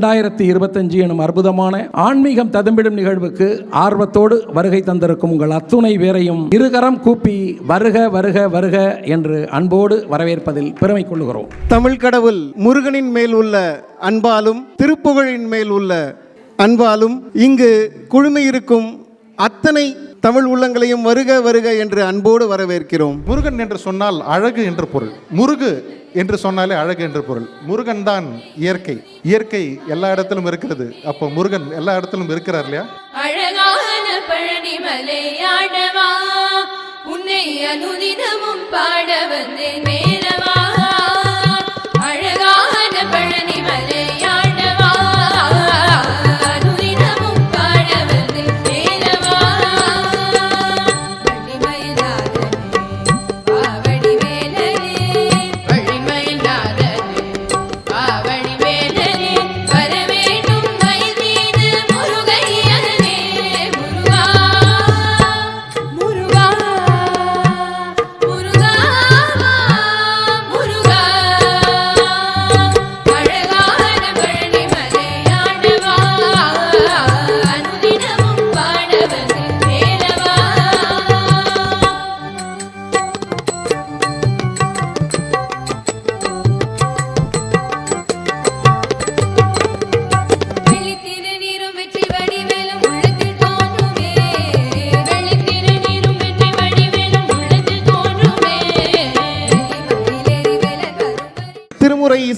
இரண்டாயிரத்தி இருபத்தஞ்சு எனும் அற்புதமான ஆன்மீகம் ததும்பிடும் நிகழ்வுக்கு ஆர்வத்தோடு வருகை தந்திருக்கும் உங்கள் அத்துணை பேரையும் இருகரம் கூப்பி வருக வருக வருக என்று அன்போடு வரவேற்பதில் பெருமை கொள்ளுகிறோம். தமிழ் கடவுள் முருகனின் மேல் உள்ள அன்பாலும் திருப்புகழின் மேல் உள்ள அன்பாலும் இங்கு குழுமையிருக்கும் அத்தனை தமிழ் உள்ளங்களையும் வருக வருக என்று அன்போடு வரவேற்கிறோம். முருகன் என்று சொன்னால் அழகு என்று பொருள். முருகு என்று சொன்னாலே அழகு என்று பொருள். முருகன் தான் இயற்கை. இயற்கை எல்லா இடத்திலும் இருக்கிறது. அப்போ முருகன் எல்லா இடத்திலும் இருக்கிறார் இல்லையா? அழகான பழனிமலை ஆடவா உன்னை அனுதினமும்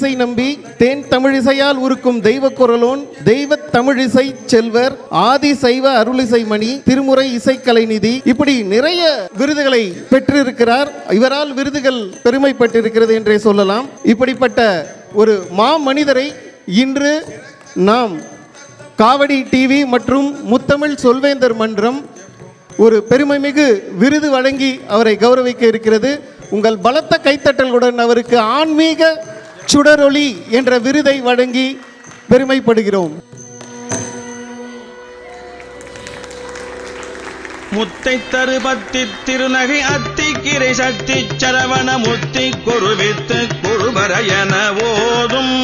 இசை நம்பி தேன் தமிழிசையால் உருக்கும் தெய்வ குரலோன் தெய்வ தமிழிசை செல்வர் ஆதி சைவ அருளிசை மணி திருமுறை இசைக்கலை நிதி. இப்படி நிறைய விருதுகளை பெற்றிருக்கிறார். இவரால் விருதுகள் பெருமைப்பட்டிருக்கிறது என்றே சொல்லலாம். இப்படிப்பட்ட ஒரு மா மனிதரை இன்று நாம் காவடி டிவி மற்றும் முத்தமிழ் சொல்வேந்தர் மன்றம் ஒரு பெருமைமிகு விருது வழங்கி அவரை கௌரவிக்க இருக்கிறது. உங்கள் பலத்த கைத்தட்டலுடன் அவருக்கு ஆன்மீக சுடரொளி என்ற விருதை வழங்கி பெருமைப்படுகிறோம். முத்தை தருபத்தி திருநகை அத்திக்கிரை சக்தி சரவண முத்தி குருவித்து குருபர என ஓதும்.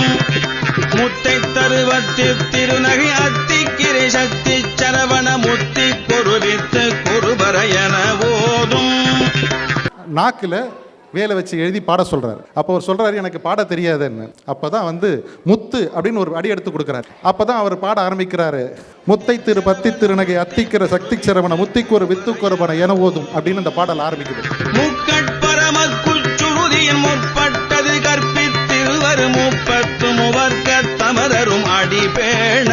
முத்தை தருவத்தி திருநகை அத்திக்கிரை சக்தி சரவண முத்தி குருவித்து குருபர என ஓதும். நாக்கில் வேலை வச்சு எழுதி பாட சொல்கிறார் அப்போ அவர் சொல்கிறாரு எனக்கு பாட தெரியாதுன்னு. அப்பதான் வந்து முத்து அப்படின்னு ஒரு அடி எடுத்து கொடுக்குறாரு. அப்பதான் அவர் பாட ஆரம்பிக்கிறாரு. முத்தை திரு பத்தி திருநகை அத்திக்கிற சக்தி சிரவண முத்திக்கு ஒரு வித்துக்கு ஒரு என ஓதும் அப்படின்னு அந்த பாடல் ஆரம்பிக்குது. முக்கட்பரம குச்சுருதியின் முற்பட்டது கற்பித்திருவர் முப்பத்து முவர்க்க தமரரும் அடிபேண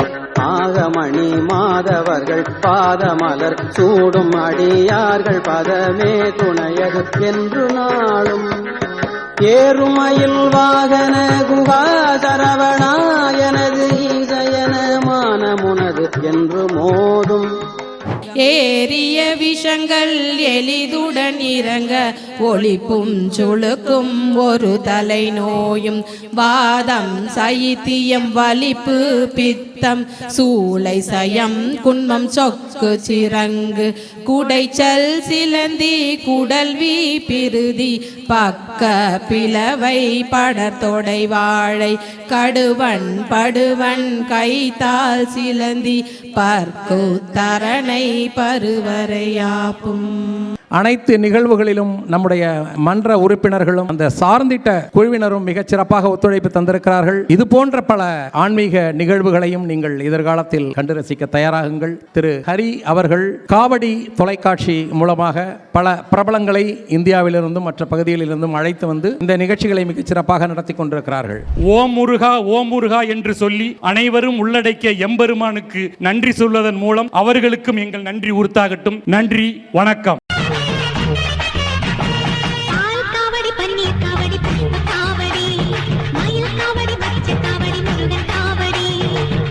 ஆகமணி மாதவர்கள் பாதமலர் சூடும் அடியார்கள் பதமே துணையது என்று நாளும். ஏறுமயில் வாகன குகா சரவணா எனது என்று மோதும். ஏறிய விஷங்கள் எளிதுடன் இறங்க ஒளிப்பும் சுழுக்கும் ஒரு தலை நோயும் வாதம் சைத்தியம் வலிப்பு பித்தம். சூளை சயம் குன்மம் சொக்கு சிறங்கு. குடைச்சல் சிலந்தி குடல்வி பிருதி. பக்க பிளவை படத்தொடை வாழை. கடுவன் படுவன் கைத்தால் சிலந்தி. பர்க்கு தரணை பருவரையாப்பும் அனைத்து நிகழ்வுகளிலும் நம்முடைய மன்ற உறுப்பினர்களும் அந்த சார்ந்திட்ட குழுவினரும் மிகச் சிறப்பாக ஒத்துழைப்பு தந்திருக்கிறார்கள். இது போன்ற பல ஆன்மீக நிகழ்வுகளையும் நீங்கள் எதிர்காலத்தில் கண்டு ரசிக்க தயாராகுங்கள். திரு ஹரி அவர்கள் காவடி தொலைக்காட்சி மூலமாக பல பிரபலங்களை இந்தியாவிலிருந்தும் மற்ற பகுதிகளிலிருந்தும் அழைத்து வந்து இந்த நிகழ்ச்சிகளை மிகச் சிறப்பாக நடத்தி கொண்டிருக்கிறார்கள். ஓம் முருகா ஓம் முருகா என்று சொல்லி அனைவரும் உள்ளடக்கிய எம்பெருமானுக்கு நன்றி சொல்வதன் மூலம் அவர்களுக்கும் எங்கள் நன்றி உறுத்தாகட்டும். நன்றி வணக்கம்.